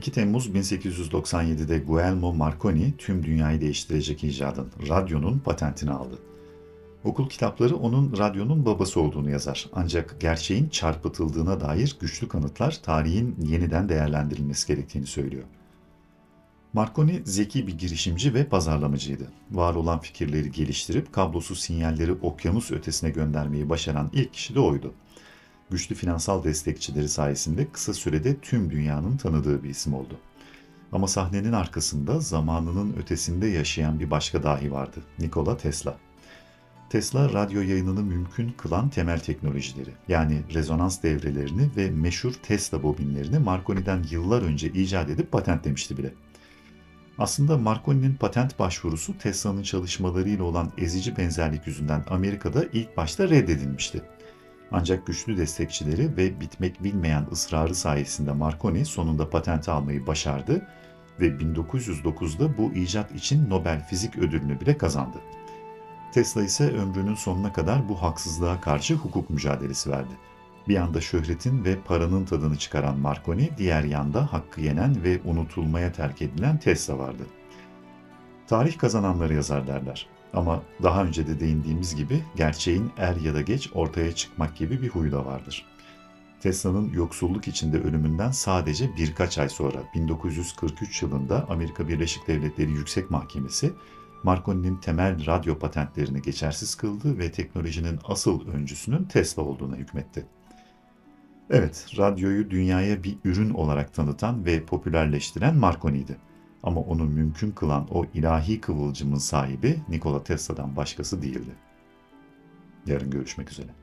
2 Temmuz 1897'de Guglielmo Marconi tüm dünyayı değiştirecek icadın, radyonun patentini aldı. Okul kitapları onun radyonun babası olduğunu yazar. Ancak gerçeğin çarpıtıldığına dair güçlü kanıtlar tarihin yeniden değerlendirilmesi gerektiğini söylüyor. Marconi zeki bir girişimci ve pazarlamacıydı. Var olan fikirleri geliştirip kablosuz sinyalleri okyanus ötesine göndermeyi başaran ilk kişi de oydu. Güçlü finansal destekçileri sayesinde kısa sürede tüm dünyanın tanıdığı bir isim oldu. Ama sahnenin arkasında zamanının ötesinde yaşayan bir başka dahi vardı. Nikola Tesla. Tesla radyo yayınını mümkün kılan temel teknolojileri yani rezonans devrelerini ve meşhur Tesla bobinlerini Marconi'den yıllar önce icat edip patentlemişti bile. Aslında Marconi'nin patent başvurusu Tesla'nın çalışmalarıyla olan ezici benzerlik yüzünden Amerika'da ilk başta reddedilmişti. Ancak güçlü destekçileri ve bitmek bilmeyen ısrarı sayesinde Marconi sonunda patenti almayı başardı ve 1909'da bu icat için Nobel Fizik Ödülünü bile kazandı. Tesla ise ömrünün sonuna kadar bu haksızlığa karşı hukuk mücadelesi verdi. Bir yanda şöhretin ve paranın tadını çıkaran Marconi, diğer yanda hakkı yenen ve unutulmaya terk edilen Tesla vardı. Tarih kazananları yazar derler. Ama daha önce de değindiğimiz gibi gerçeğin er ya da geç ortaya çıkmak gibi bir huyu da vardır. Tesla'nın yoksulluk içinde ölümünden sadece birkaç ay sonra 1943 yılında Amerika Birleşik Devletleri Yüksek Mahkemesi Marconi'nin temel radyo patentlerini geçersiz kıldı ve teknolojinin asıl öncüsünün Tesla olduğuna hükmetti. Evet, radyoyu dünyaya bir ürün olarak tanıtan ve popülerleştiren Marconi'ydi. Ama onu mümkün kılan o ilahi kıvılcımın sahibi Nikola Tesla'dan başkası değildi. Yarın görüşmek üzere.